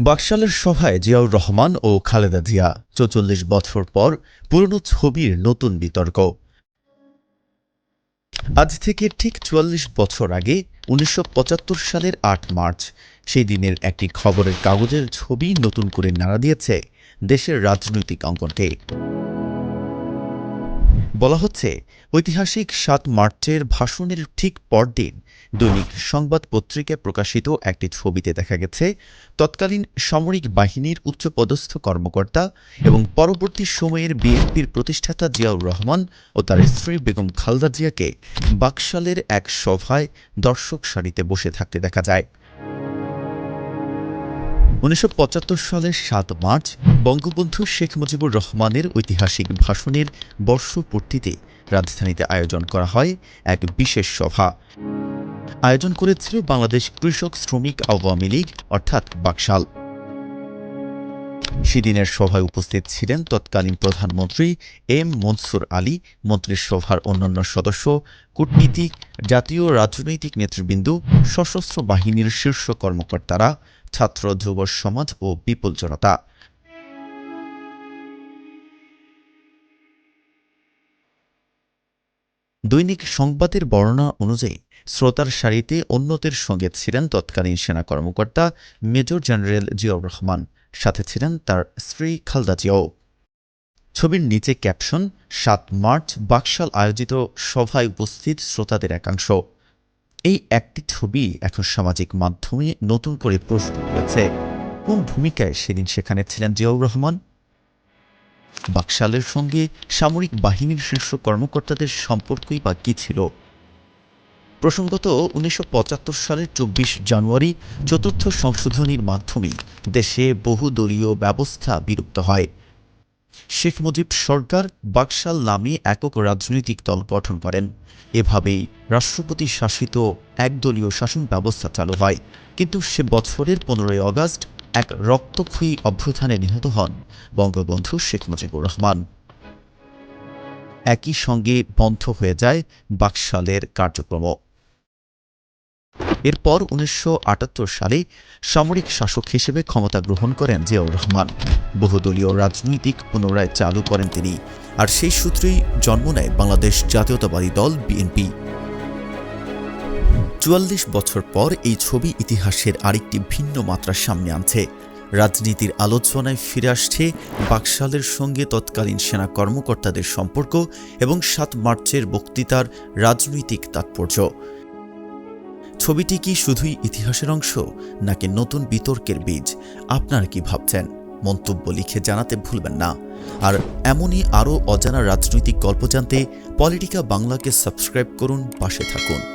বাকশালের সভায় জিয়াউর রহমান ও খালেদা জিয়া। চৌচল্লিশ বছর পর পুরনো ছবির নতুন বিতর্ক। আজ থেকে ঠিক চুয়াল্লিশ বছর আগে উনিশশো পঁচাত্তর সালের আট মার্চ, সেই দিনের একটি খবরের কাগজের ছবি নতুন করে নাড়া দিয়েছে দেশের রাজনৈতিক অঙ্গনকে। বলা হচ্ছে, ঐতিহাসিক সাত মার্চের ভাষণের ঠিক পরদিন দৈনিক সংবাদ পত্রিকায় প্রকাশিত একটি ছবিতে দেখা গেছে, তৎকালীন সামরিক বাহিনীর উচ্চপদস্থ কর্মকর্তা এবং পরবর্তী সময়ের বিএনপির প্রতিষ্ঠাতা জিয়াউর রহমান ও তার স্ত্রী বেগম খালদা জিয়াকে বাকশালের এক সভায় দর্শক সারিতে বসে থাকতে দেখা যায়। উনিশশো পঁচাত্তর সালের সাত মার্চ বঙ্গবন্ধু শেখ মুজিবুর রহমানের ঐতিহাসিক ভাষণের বর্ষপূর্তিতে রাজধানীতে আয়োজন করা হয় এক বিশেষ সভা। আয়োজন করেছিল বাংলাদেশ কৃষক শ্রমিক আওয়ামী লীগ, অর্থাৎ বাকশাল। সেদিনের সভায় উপস্থিত ছিলেন তৎকালীন প্রধানমন্ত্রী এম মনসুর আলী, মন্ত্রিসভার অন্যান্য সদস্য, কূটনীতিক, জাতীয় রাজনৈতিক নেতৃবৃন্দ, সশস্ত্র বাহিনীর শীর্ষ কর্মকর্তারা, ছাত্র যুব সমাজ ও বিপুল জনতা। দৈনিক সংবাদের বর্ণনা অনুযায়ী শ্রোতার সারিতে অন্যদের সঙ্গে ছিলেন তৎকালীন সেনা কর্মকর্তা মেজর জেনারেল জিয়াউর রহমান। সাথে ছিলেন তার স্ত্রী খালদা জিয়াও। ছবির নিচে ক্যাপশন, সাত মার্চ বাকশাল আয়োজিত সভায় উপস্থিত শ্রোতাদের একাংশ। এই একটি ছবি এখন সামাজিক মাধ্যমে নতুন করে প্রস্তুত হয়েছে। কোন ভূমিকায় সেদিন সেখানে ছিলেন জিয়াউর রহমান? বাকশালের সঙ্গে সামরিক বাহিনীর শীর্ষ কর্মকর্তাদের সম্পর্কই বা কী ছিল? প্রসঙ্গত, উনিশশো পঁচাত্তর সালের চব্বিশ জানুয়ারি চতুর্থ সংশোধনীর মাধ্যমে দেশে বহুদলীয় ব্যবস্থা বিলুপ্ত হয়। শেখ মুজিব সরকার বাকশাল নামে একক রাজনৈতিক দল গঠন করেন। এভাবেই রাষ্ট্রপতি শাসিত একদলীয় শাসন ব্যবস্থা চালু হয়। কিন্তু সে বছরের পনেরোই আগস্ট এক রক্তক্ষয়ী অভ্যুত্থানে নিহত হন বঙ্গবন্ধু শেখ মুজিবুর রহমান। একই সঙ্গে বন্ধ হয়ে যায় বাকশালের কার্যক্রম এরপর উনিশশো আটাত্তর সালে সামরিক শাসক হিসেবে ক্ষমতা গ্রহণ করেন জিয়াউর রহমান। বহুদলীয় রাজনৈতিক পুনরায় চালু করেন তিনি। আর সেই সূত্রেই জন্ম নেয় বাংলাদেশ জাতীয়তাবাদী দল বিএনপি। চুয়াল্লিশ বছর পর এই ছবি ইতিহাসের আরেকটি ভিন্ন মাত্রা সামনে আনছে। রাজনীতির আলোচনায় ফিরে আসছে বাকশালের সঙ্গে তৎকালীন সেনা কর্মকর্তাদের সম্পর্ক এবং সাত মার্চের বক্তৃতার রাজনৈতিক তাৎপর্য। ছবিটি কি শুধুই ইতিহাসের অংশ, নাকি নতুন বিতর্কের বীজ? আপনারা কি ভাবছেন? মন্তব্য লিখে জানাতে ভুলবেন না। আর এমনই আরও অজানা রাজনৈতিক গল্প জানতে পলিটিকা বাংলাকে সাবস্ক্রাইব করুন, পাশে থাকুন।